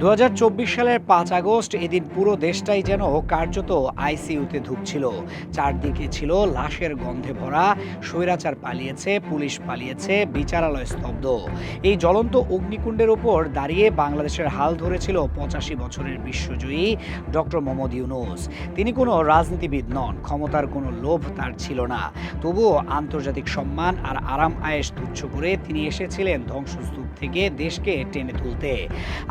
দু হাজার চব্বিশ সালের পাঁচ আগস্ট এদিন পুরো দেশটাই যেন কার্যত আইসিইউতে ধুকছিল। চারদিকে ছিল লাশের গন্ধে ভরা, স্বৈরাচার পালিয়েছে, পুলিশ পালিয়েছে, বিচারালয় স্তব্ধ। এই জ্বলন্ত অগ্নিকুণ্ডের উপর দাঁড়িয়ে বাংলাদেশের হাল ধরেছিল পঁচাশি বছরের বিশ্বজয়ী ডক্টর মোহাম্মদ ইউনুস। তিনি কোনো রাজনীতিবিদ নন, ক্ষমতার কোনো লোভ তার ছিল না। তবুও আন্তর্জাতিক সম্মান আর আরাম আয়েশ তুচ্ছ করে তিনি এসেছিলেন ধ্বংসস্তূপ থেকে দেশকে টেনে তুলতে।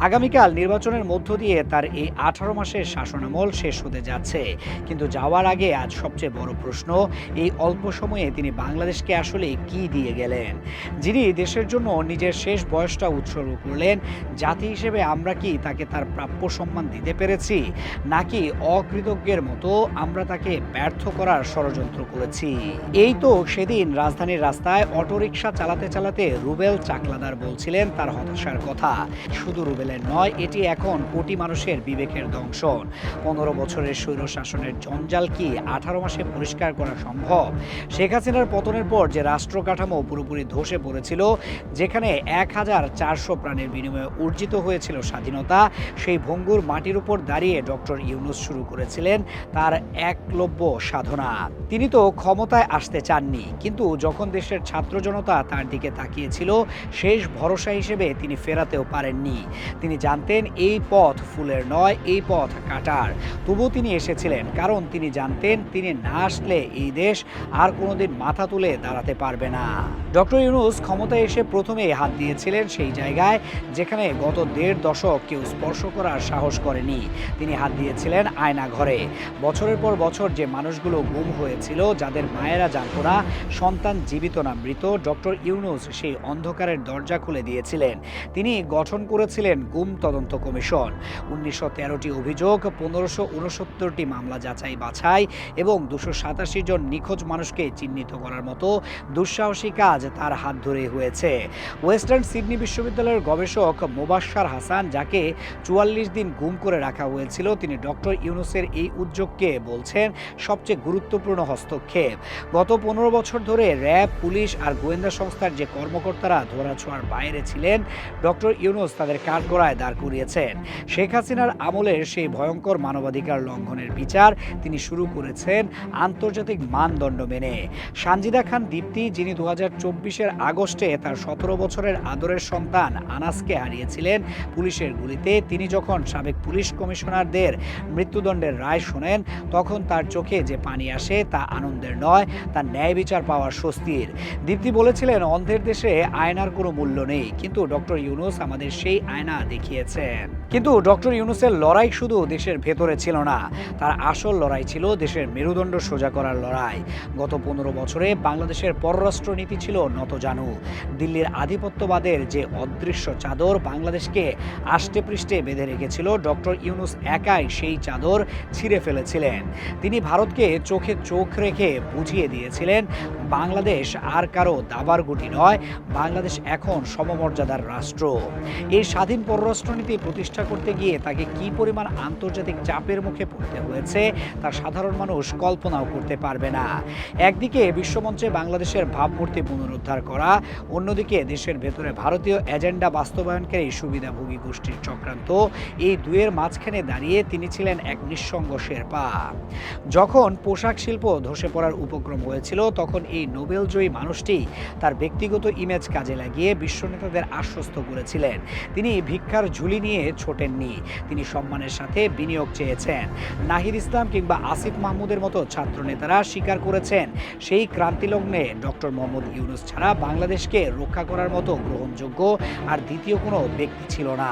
আগামীকাল নির্বাচনের মধ্য দিয়ে তার এই আঠারো মাসের শাসনামল শেষ হতে যাচ্ছে। কিন্তু যাওয়ার আগে আজ সবচেয়ে বড় প্রশ্ন, এই অল্প সময়ে তিনি বাংলাদেশকে আসলে কি দিয়ে গেলেন? যিনি দেশের জন্য নিজের শেষ বয়সটা উৎসর্গ করলেন, জাতি হিসেবে আমরা কি তাকে তার প্রাপ্য সম্মান দিতে পেরেছি? নাকি অকৃতজ্ঞের মতো আমরা তাকে ব্যর্থ করার ষড়যন্ত্র করেছি? এই তো সেদিন রাজধানীর রাস্তায় অটোরিকশা চালাতে চালাতে রুবেল চাকলাদার বলছিলেন তার হতাশার কথা। শুধু রুবেলের নয় এটি এখন কোটি মানুষের বিবেকের দংশন। পনেরো বছরের স্বৈর শাসনের জঞ্জাল কি আঠারো মাসে পরিষ্কার করা সম্ভব? শেখ হাসিনার পতনের পর যে রাষ্ট্র কাঠামো পুরোপুরি ধসে পড়েছিল, যেখানে এক হাজার চারশো প্রাণের বিনিময়ে অর্জিত হয়েছিল স্বাধীনতা, সেই ভঙ্গুর মাটির উপর দাঁড়িয়ে ডক্টর ইউনুস শুরু করেছিলেন তার একলব্য সাধনা। তিনি তো ক্ষমতায় আসতে চাননি, কিন্তু যখন দেশের ছাত্র জনতা তার দিকে তাকিয়েছিল, শেষ ভরসা হিসেবে তিনি ফেরাতেও পারেননি। তিনি জানতেন এই পথ ফুলের নয়, এই পথ কাটার। তবুও তিনি এসেছিলেন, কারণ তিনি জানতেন তিনি না আসলে এই দেশ আর কোনোদিন মাথা তুলে দাঁড়াতে পারবে না। ডক্টর ইউনুস ক্ষমতায় এসে প্রথমেই হাত দিয়েছিলেন সেই জায়গায়, যেখানে গত দেড় দশক কেউ স্পর্শ করার সাহস করেনি। তিনি হাত দিয়েছিলেন আয়না ঘরে। বছরের পর বছর যে মানুষগুলো গুম হয়েছিল, যাদের মায়েরা জানতো না, সন্তান জীবিত না মৃত, ডক্টর ইউনুস সেই অন্ধকারের দরজা খুলে দিয়েছিলেন। তিনি গঠন করেছিলেন গুম তদন্ত কমিশন। উনিশশো তেরোটি অভিযোগ, পনেরোশো উনসত্তরটি মামলা যাচাই বাছাই এবং দুশো সাতাশি জন নিখোঁজ মানুষকে চিহ্নিত করার মতো দুঃসাহসী কাজ তার হাত ধরে হয়েছে। ওয়েস্টার্ন সিডনি বিশ্ববিদ্যালয়ের গবেষক মোবাশ্সার হাসান, যাকে চুয়াল্লিশ দিন গুম করে রাখা হয়েছিল, তিনি ডক্টর ইউনুসের এই উদ্যোগকে বলছেন সবচেয়ে গুরুত্বপূর্ণ হস্তক্ষেপ। গত পনেরো বছর ধরে র্যাব, পুলিশ আর গোয়েন্দা সংস্থার যে কর্মকর্তারা ধরাছোঁয়ার বাইরে ছিলেন, ডক্টর ইউনুস তাদের কাঠগড়ায় দাঁড় করিয়েছেন শেখ হাসিনার আমলের সেই ভয়ঙ্কর মানবাধিকার লঙ্ঘনের বিচার তিনি শুরু করেছেন আন্তর্জাতিক মানদণ্ড মেনে। সানজিদা খান দীপ্তি, যিনি দু হাজার চব্বিশের আগস্টে তার সতেরো বছরের আদরের সন্তান আনাসকে হারিয়েছিলেন পুলিশের গুলিতে, তিনি যখন সাবেক পুলিশ কমিশনারদের মৃত্যুদণ্ডের রায় শোনেন, তখন তার চোখে যে পানি আসে তা আনন্দের নয় তা ন্যায় বিচার পাওয়ার স্বস্তির। দীপ্তি বলেছিলেন, অন্ধের দেশে আয়নার কোনো মূল্য নেই, কিন্তু ডক্টর ইউনুস আমাদের সেই আয়না sand. কিন্তু ডক্টর ইউনুসের লড়াই শুধু দেশের ভেতরে ছিল না, তার আসল লড়াই ছিল দেশের মেরুদণ্ড সোজা করার লড়াই। গত পনেরো বছরে বাংলাদেশের পররাষ্ট্র নীতি ছিল নতজানু। দিল্লির আধিপত্যবাদের যে অদৃশ্য চাদর বাংলাদেশকে আষ্টে পৃষ্ঠে বেঁধে রেখেছিল ডক্টর ইউনুস একাই, সেই চাদর ছিঁড়ে ফেলেছিলেন। তিনি ভারতকে চোখে চোখ রেখে বুঝিয়ে দিয়েছিলেন, বাংলাদেশ আর কারও দাবার গুটি নয়, বাংলাদেশ এখন সমমর্যাদার রাষ্ট্র। এই স্বাধীন পররাষ্ট্রনীতি প্রতিষ্ঠা করতে গিয়ে তাকে কি পরিমাণ আন্তর্জাতিক চাপের মুখে পড়তে হয়েছে তা সাধারণ মানুষ কল্পনাও করতে পারবে না। একদিকে বিশ্বমঞ্চে বাংলাদেশের ভাবমূর্তি পুনরুদ্ধার করা, অন্যদিকে দেশের ভেতরে ভারতীয় এজেন্ডা বাস্তবায়নকারী সুবিধাভোগী গোষ্ঠীর চক্রান্ত, এই দুয়ের মাঝখানে দাঁড়িয়ে তিনি ছিলেন এক নিঃসঙ্গ শেরপা। যখন পোশাক শিল্প ধসে পড়ার উপক্রম হয়েছিল, তখন এই নোবেলজয়ী মানুষটি তার ব্যক্তিগত ইমেজ কাজে লাগিয়ে বিশ্ব নেতাদের আশ্বস্ত করেছিলেন। তিনি ভিক্ষার ঝুলি নিয়ে ছোটেননি। তিনি সম্মানের সাথে বিনিয়োগ চেয়েছেন। নাহিদ ইসলাম কিংবা আসিফ মাহমুদের মতো ছাত্র নেতারা স্বীকার করেছেন, সেই ক্রান্তিলগ্নে ডক্টর মোহাম্মদ ইউনুস ছাড়া বাংলাদেশকে রক্ষা করার মতো গ্রহণযোগ্য আর দ্বিতীয় কোনো ব্যক্তি ছিল না।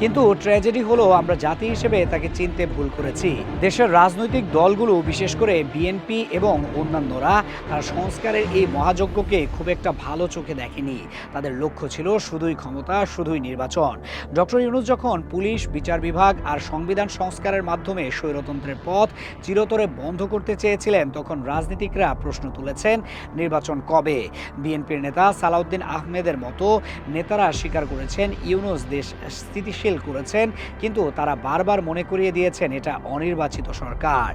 কিন্তু ট্র্যাজেডি হলো আমরা জাতি হিসেবে তাকে চিনতে ভুল করেছি। দেশের রাজনৈতিক দলগুলো, বিশেষ করে বিএনপি এবং অন্যান্যরা, তার সংস্কারের এই মহাযজ্ঞকে খুব একটা ভালো চোখে দেখেনি। তাদের লক্ষ্য ছিল শুধুই ক্ষমতা, শুধুই নির্বাচন। ডক্টর ইউনুস যখন পুলিশ, বিচার বিভাগ আর সংবিধান সংস্কারের মাধ্যমে স্বৈরতন্ত্রের পথ চিরতরে বন্ধ করতে চেয়েছিলেন তখন রাজনীতিকরা প্রশ্ন তুলেছেন নির্বাচন কবে। বিএনপির নেতা সালাউদ্দিন আহমেদের মতো নেতারা স্বীকার করেছেন ইউনুস দেশ স্থিতিশীল করেছেন, কিন্তু তারা বারবার মনে করিয়ে দিয়েছেন এটা অনির্বাচিত সরকার।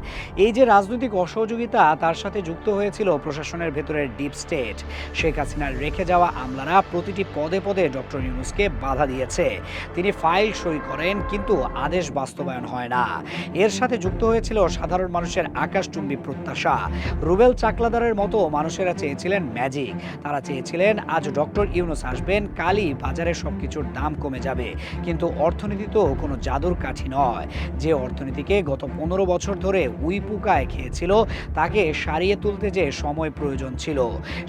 এই যে রাজনৈতিক অসহযোগিতা, তার সাথে যুক্ত হয়েছিল প্রশাসনের ভেতরের ডিপ স্টেট। শেখ হাসিনার রেখে যাওয়া আমলারা প্রতিটি পদে পদে ডক্টর ইউনুসকে বাধা দিয়েছে। তিনি ফাইল সই করেন, কিন্তু আদেশ বাস্তবায়ন হয় না। এর সাথে যুক্ত হয়েছিল সাধারণ মানুষের আকাশচুম্বী প্রত্যাশা। রুবেল চাকলাদারের মতো মানুষেরা চেয়েছিলেন ম্যাজিক তারা চেয়েছিলেন, আজ ডক্টর ইউনুস আসবেন, কালই বাজারে সব কিছুর দাম কমে যাবে। কিন্তু অর্থনীতি তো কোনো জাদুর কাঠি নয়। যে অর্থনীতিকে গত পনেরো বছর ধরে উইপুকায় খেয়েছিল, তাকে সারিয়ে তুলতে যে সময় প্রয়োজন ছিল,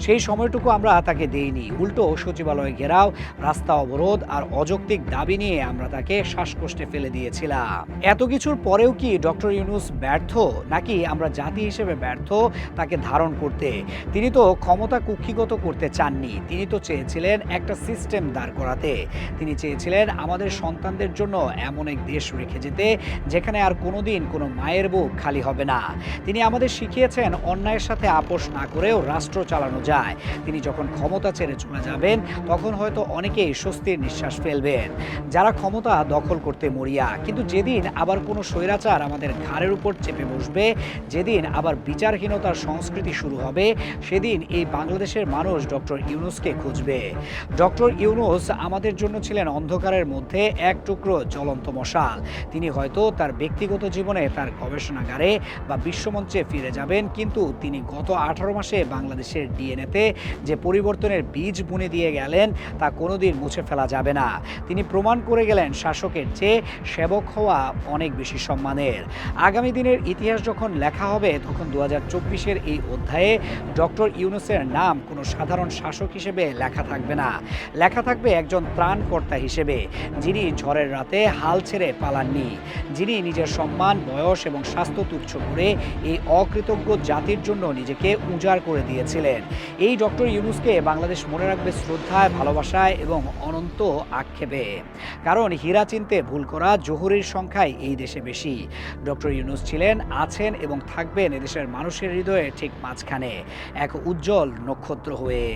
সেই সময়টুকু আমরা তাকে দেইনি। উল্টো সচিবালয়ে ঘেরাও, রাস্তা অবরোধ আর অযৌক্তিক দাবি নিয়ে আমরা তাকে শ্বাসকষ্টে ফেলে দিয়েছিলাম। এত কিছুর পরেও কি ডক্টর ইউনুস ব্যর্থ, নাকি আমরা জাতি হিসেবে ব্যর্থ তাকে ধারণ করতে? তিনি তো ক্ষমতা কুক্ষিগত করতে চাননি। তিনি তো চেয়েছিলেন একটা সিস্টেম দাঁড় করাতে। তিনি চেয়েছিলেন আমাদের সন্তানদের জন্য এমন এক দেশ রেখে যেতে, যেখানে আর কোনোদিন কোনো মায়ের বুক খালি হবে না। তিনি আমাদের শিখিয়েছেন অন্যায়ের সাথে আপোষ না করেও রাষ্ট্র চালানো যায়। তিনি যখন ক্ষমতা ছেড়ে চলে যাবেন, তখন হয়তো অনেকেই স্বস্তির নিঃশ্বাস ফেলবেন। যারা ক্ষমতা দখল করতে মরিয়া। কিন্তু যেদিন আবার কোনো স্বৈরাচার আমাদের ঘাড়ের উপর চেপে বসবে, যেদিন আবার বিচারহীনতার সংস্কৃতি শুরু হবে, সেদিন এই বাংলাদেশের মানুষ ডক্টর ইউনুসকে খুঁজবে। ডক্টর ইউনুস আমাদের জন্য ছিলেন অন্ধকারের মধ্যে এক টুকরো জ্বলন্ত মশাল। তিনি হয়তো তার ব্যক্তিগত জীবনে তার গবেষণাগারে বা বিশ্বমঞ্চে ফিরে যাবেন, কিন্তু তিনি গত আঠারো মাসে বাংলাদেশের ডিএনএতে যে পরিবর্তনের বীজ বুনে দিয়ে গেলেন, তা কোনোদিন মুছে ফেলা যাবে না। তিনি প্রমাণ করে গেলেন শাসকের চেয়ে সেবক হওয়া অনেক বেশি সম্মানের। আগামী দিনের ইতিহাস যখন লেখা হবে, তখন দু হাজার চব্বিশের এই অধ্যায়ে ডক্টর ইউনুসের নাম কোনো সাধারণ শাসক হিসেবে লেখা থাকবে না। লেখা থাকবে একজন ত্রাণকর্তা হিসেবে, যিনি ঝড়ের রাতে হাল ছেড়ে পালাননি। যিনি নিজের সম্মান, বয়স এবং স্বাস্থ্য তুচ্ছ করে এই অকৃতজ্ঞ জাতির জন্য নিজেকে উজাড় করে দিয়েছিলেন। এই ডক্টর ইউনুসকে বাংলাদেশ মনে রাখবে শ্রদ্ধায় ভালোবাসায় এবং অনন্ত আক্ষেপে। কারণ হীরা চিনতে ভুল করা জহুরির সংখ্যাই এই দেশে বেশি। ডক্টর ইউনুস ছিলেন, আছেন এবং থাকবেন এদেশের মানুষের হৃদয়ে ঠিক মাঝখানে। এক উজ্জ্বল নক্ষত্র হয়ে।